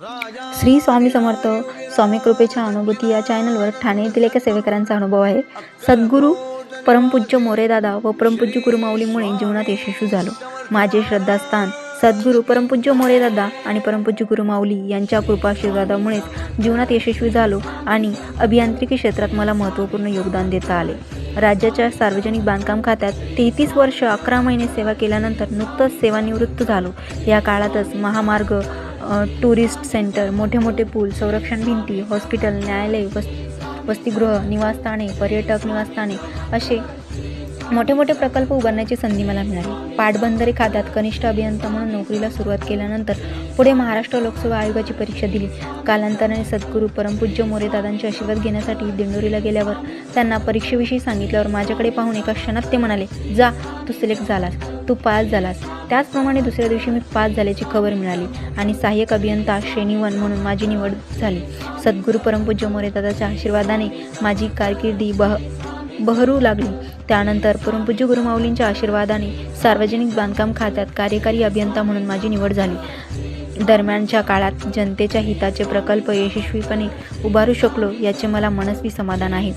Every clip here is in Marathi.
श्री स्वामी समर्थ स्वामी कृपेच्या अनुभूती या चॅनलवर ठाणे येथील एका सेवेकरांचा अनुभव आहे. सद्गुरू परमपूज्य मोरेदादा व परमपूज्य गुरुमाऊलीमुळे जीवनात यशस्वी झालो. माझे श्रद्धास्थान सद्गुरू परमपूज्य मोरेदादा आणि परमपूज्य गुरुमाऊली यांच्या कृपाशीर्वादामुळेच जीवनात यशस्वी झालो आणि अभियांत्रिकी क्षेत्रात मला महत्त्वपूर्ण योगदान देता आले. राज्याच्या सार्वजनिक बांधकाम खात्यात तेहतीस वर्ष अकरा महिने सेवा केल्यानंतर नुकतंच सेवानिवृत्त झालो. या काळातच महामार्ग टुरिस्ट सेंटर मोठे मोठे पूल संरक्षण भिंती हॉस्पिटल न्यायालय वस वसतिगृह निवासस्थाने पर्यटक निवासस्थाने असे मोठे मोठे प्रकल्प उभारण्याची संधी मला मिळाली. पाटबंधारे खात्यात कनिष्ठ अभियंता म्हणून नोकरीला सुरुवात केल्यानंतर पुढे महाराष्ट्र लोकसेवा आयोगाची परीक्षा दिली. कालांतराने सद्गुरू परमपूज्य मोरे दादांचे आशीर्वाद घेण्यासाठी दिंडोरीला गेल्यावर त्यांना परीक्षेविषयी सांगितल्यावर माझ्याकडे पाहून एका क्षणात ते म्हणाले जा तू सिलेक्ट झालास. तू पास झालास. त्याचप्रमाणे दुसऱ्या दिवशी मी पास झाल्याची खबर मिळाली आणि सहाय्यक अभियंता श्रेणी वन म्हणून माझी निवड झाली. सद्गुरू परमपूज्य मोरेदादाच्या आशीर्वादाने माझी कारकिर्दी बह बहरू लागली. त्यानंतर परमपूज्य गुरुमाऊलींच्या आशीर्वादाने सार्वजनिक बांधकाम खात्यात कार्यकारी अभियंता म्हणून माझी निवड झाली. दरम्यानच्या काळात जनतेच्या हिताचे प्रकल्प यशस्वीपणे उभारू शकलो याचे मला मनस्वी समाधान आहे.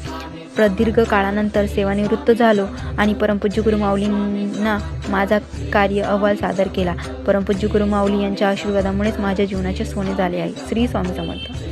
प्रदीर्घ काळानंतर सेवानिवृत्त झालो आणि परमपूज्य गुरुमाऊलींना माझा कार्य अहवाल सादर केला. परमपूज्य गुरुमाऊली यांच्या आशीर्वादामुळेच माझ्या जीवनाचे सोने झाले आहे. श्री स्वामी समर्थ.